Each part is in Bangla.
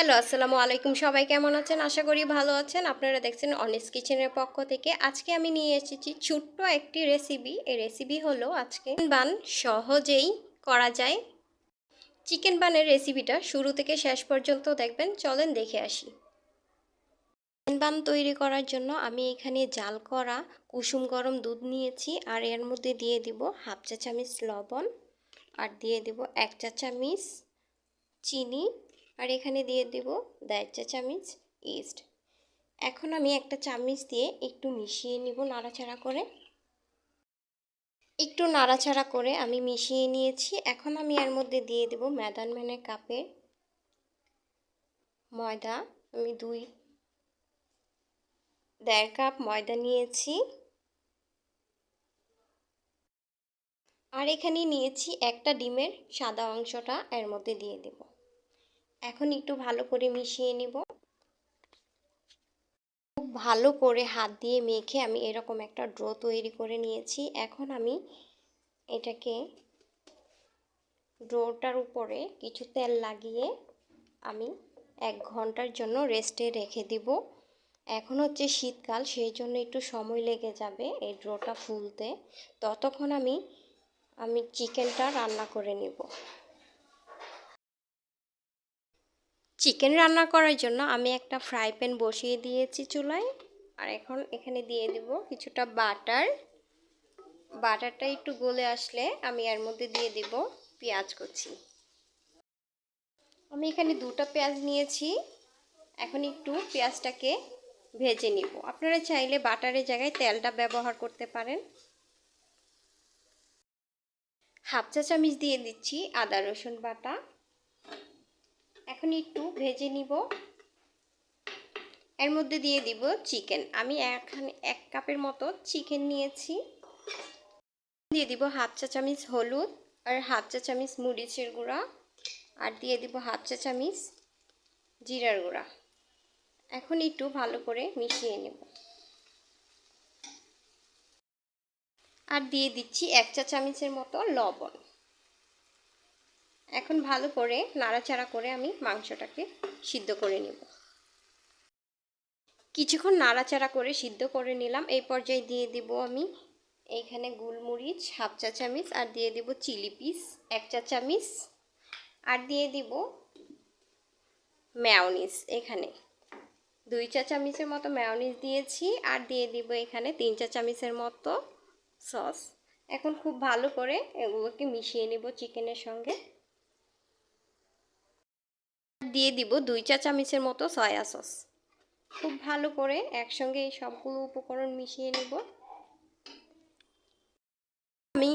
হ্যালো, আসসালামু আলাইকুম। সবাই কেমন আছেন? আশা করি ভালো আছেন। আপনারা দেখছেন অনেস কিচেনের পক্ষ থেকে। আজকে আমি নিয়ে এসেছি ছোট্ট একটি রেসিপি এই রেসিপি হলো আজকে বান সহজেই করা যায়। চিকেন বানের রেসিপিটা শুরু থেকে শেষ পর্যন্ত দেখবেন। চলেন দেখে আসি। চিকেন বান তৈরি করার জন্য আমি এখানে জাল করা কুসুম গরম দুধ নিয়েছি আর এর মধ্যে দিয়ে দিব হাফ চা চামচ লবণ আর দিয়ে দিব এক চা চামচ চিনি আর এখানে দিয়ে দেব দেড় চা চামচ ইস্ট এখন আমি একটা চামচ দিয়ে একটু মিশিয়ে নিব নাড়াচাড়া করে। একটু নাড়াচাড়া করে আমি মিশিয়ে নিয়েছি। এখন আমি এর মধ্যে দিয়ে দেব ম্যাদান ম্যানের কাপের ময়দা। আমি দুই, দেড় কাপ ময়দা নিয়েছি। আর এখানে নিয়েছি একটা ডিমের সাদা অংশটা, এর মধ্যে দিয়ে দেবো। এখন একটু ভালো করে মিশিয়ে নিব। খুব ভালো করে হাত দিয়ে মেখে আমি এরকম একটা ড্র তৈরি করে নিয়েছি। এখন আমি এটাকে ড্রোটার উপরে কিছু তেল লাগিয়ে আমি এক ঘণ্টার জন্য রেস্টে রেখে দিব। এখন হচ্ছে শীতকাল, সেই জন্য একটু সময় লেগে যাবে এই ড্রোটা ফুলতে। ততক্ষণ আমি আমি চিকেনটা রান্না করে নিব। চিকেন রান্না করার জন্য আমি একটা ফ্রাই প্যান বসিয়ে দিয়েছি চুলায়। আর এখন এখানে দিয়ে দেব কিছুটা বাটার বাটারটা একটু গলে আসলে আমি এর মধ্যে দিয়ে দিব পেঁয়াজ কুচি। আমি এখানে দুটো পেঁয়াজ নিয়েছি। এখন একটু পেঁয়াজটাকে ভেজে নিব। আপনারা চাইলে বাটারের জায়গায় তেলটা ব্যবহার করতে পারেন। হাফ চা চামচ দিয়ে দিচ্ছি আদা রসুন বাটা। এখন একটু ভেজে নিব। এর মধ্যে দিয়ে দিব চিকেন। আমি এখানে এক কাপের মতো চিকেন নিয়েছি। দিয়ে দিব হাফ চা চামচ হলুদ আর হাফ চা চামচ মরিচের গুঁড়া। আর দিয়ে দিব হাফ চা চামচ জিরার গুঁড়া। এখন একটু ভালো করে মিশিয়ে নেব। আর দিয়ে দিচ্ছি এক চা চামচের মতো লবণ। এখন ভালো করে নাড়াচাড়া করে আমি মাংসটাকে সিদ্ধ করে নেব। কিছুক্ষণ নাড়াচাড়া করে সিদ্ধ করে নিলাম। এই পর্যায়ে দিয়ে দিব আমি এইখানে গুলমরিচ, হাফ চা চামিচ, আর দিয়ে দিব চিলি পিস, এক চা চামিচ, আর দিয়ে দিব ম্যাওনিস এখানে। দুই চা চামিচের মতো ম্যাওনিস দিয়েছি, আর দিয়ে দিব এখানে তিন চা চামিচের মতো সস এখন খুব ভালো করে এগুলোকে মিশিয়ে নেব চিকেনের সঙ্গে। দিয়ে দিব দুই চা চামচের মতো সয়া সস খুব ভালো করে একসঙ্গে এই সবগুলো উপকরণ মিশিয়ে নেব। আমি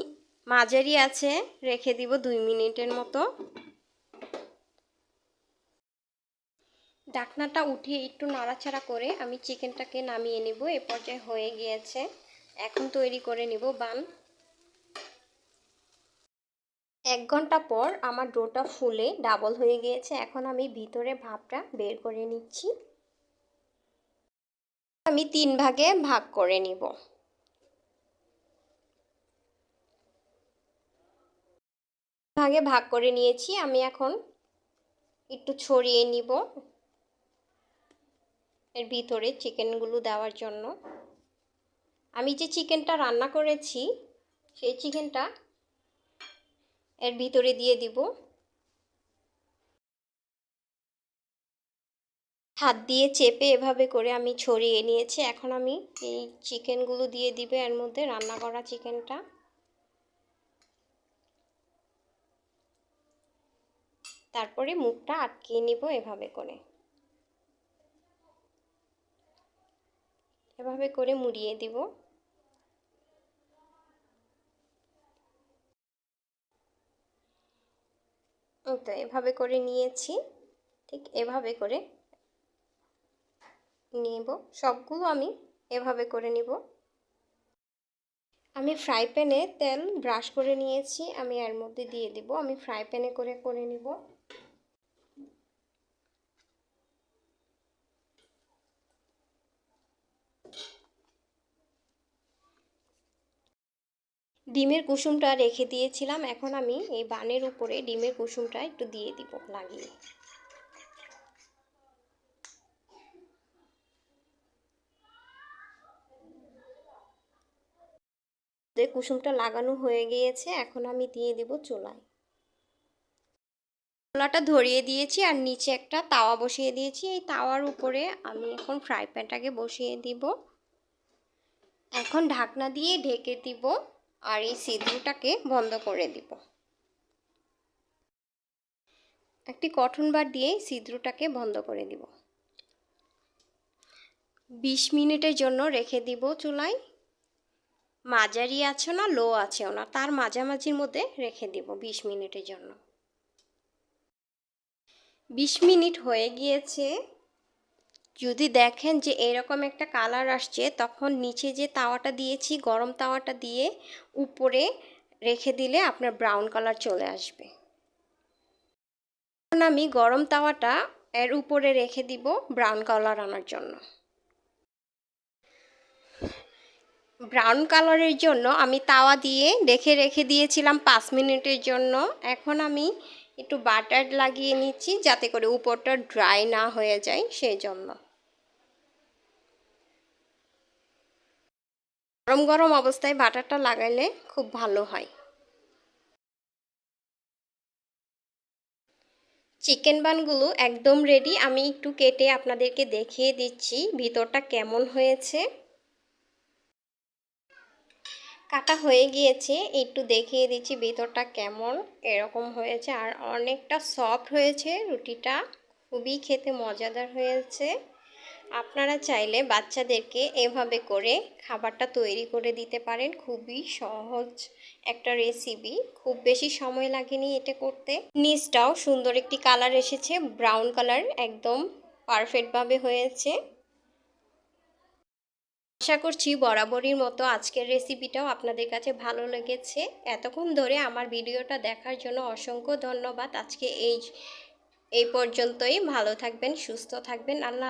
মাঝারি আছে, রেখে দিব দুই মিনিটের মতো। ডাকনাটা উঠিয়ে একটু নাড়াচাড়া করে আমি চিকেনটাকে নামিয়ে নেব, এ পর্যায়ে হয়ে গিয়েছে। এখন তৈরি করে নিব বান। এক ঘণ্টা পর আমার ডোটা ফুলে, ডাবল হয়ে গিয়েছে। এখন আমি ভিতরে ভাপটা বের করে নিচ্ছি। আমি তিন ভাগে ভাগ করে নিব। ভাগে ভাগ করে নিয়েছি। আমি এখন একটু ছড়িয়ে নিব এর ভিতরে চিকেনগুলো দেওয়ার জন্য। আমি যে চিকেনটা রান্না করেছি, সেই চিকেনটা এর ভিতরে দিয়ে দিব। হাত দিয়ে চেপে এভাবে করে আমি ছড়িয়ে নিয়েছি। এখন আমি এই চিকেনগুলো দিয়ে দিবে এর মধ্যে রান্না করা চিকেনটা। তারপরে মুখটা আটকিয়ে নিব এভাবে করে। এভাবে করে মুড়িয়ে দিব। তো এভাবে করে নিয়েছি। ঠিক এভাবে করে নেব। সবগুলো আমি এভাবে করে নিব। আমি ফ্রাই প্যানে তেল ব্রাশ করে নিয়েছি। আমি এর মধ্যে দিয়ে দিব। আমি ফ্রাই প্যানে করে করে নিব। ডিমের কুসুমটা রেখে দিয়েছিলাম। এখন আমি এই বানের উপরে ডিমের কুসুমটা একটু দিয়ে দিব, লাগিয়ে। কুসুমটা লাগানো হয়ে গিয়েছে, এখন আমি দিয়ে দিব চোলায়। চোলাটা ধরিয়ে দিয়েছি আর নিচে একটা তাওয়া বসিয়ে দিয়েছি। এই তাওয়ার উপরে আমি এখন ফ্রাই প্যানটাকে বসিয়ে দিব। এখন ঢাকনা দিয়ে ঢেকে দিব। আর এই সিদ্ধটাকে বন্ধ করে দিব। একটি কটন বার দিয়ে ছিদ্রটাকে বন্ধ করে দিব। বিশ মিনিটের জন্য রেখে দিব চুলায়। মাঝারি আছে না, লো আছেও না, তার মাঝামাঝির মধ্যে রেখে দিব বিশ মিনিটের জন্য। বিশ মিনিট হয়ে গিয়েছে। যদি দেখেন যে এরকম একটা কালার আসছে, তখন নিচে যে তাওয়াটা দিয়েছি, গরম তাওয়াটা দিয়ে উপরে রেখে দিলে আপনার ব্রাউন কালার চলে আসবে। এখন আমি গরম তাওয়াটা এর উপরে রেখে দিব ব্রাউন কালার আনার জন্য। ব্রাউন কালারের জন্য আমি তাওয়া দিয়ে রেখে রেখে দিয়েছিলাম পাঁচ মিনিটের জন্য। এখন আমি একটু বাটার লাগিয়ে নিচ্ছি যাতে করে উপরটা ড্রাই না হয়ে যায়, সেই জন্য। গরম গরম অবস্থায় বাটারটা লাগাইলে খুব ভালো হয়। চিকেন বানগুলো একদম রেডি আমি একটু কেটে আপনাদেরকে দেখিয়ে দিচ্ছি ভিতরটা কেমন হয়েছে। কাটা হয়ে গিয়েছে। একটু দেখিয়ে দিচ্ছি ভিতরটা কেমন, এরকম হয়েছে। আর অনেকটা সফট হয়েছে রুটিটা। খুবই খেতে মজাদার হয়েছে। আপনারা চাইলে বাচ্চাদেরকে এভাবে করে খাবারটা তৈরি করে দিতে পারেন। খুবই সহজ একটা রেসিপি খুব বেশি সময় লাগেনি এটা করতে। নিচটাও সুন্দর একটি কালার এসেছে ব্রাউন কালার একদম পারফেক্টভাবে হয়েছে। আশা করছি বরাবরই মতো আজকের রেসিপিটাও আপনাদের কাছে ভালো লেগেছে। এতক্ষণ ধরে আমার ভিডিওটা দেখার জন্য অসংখ্য ধন্যবাদ। আজকে এই এই পর্যন্তই। ভালো থাকবেন, সুস্থ থাকবেন। আল্লাহ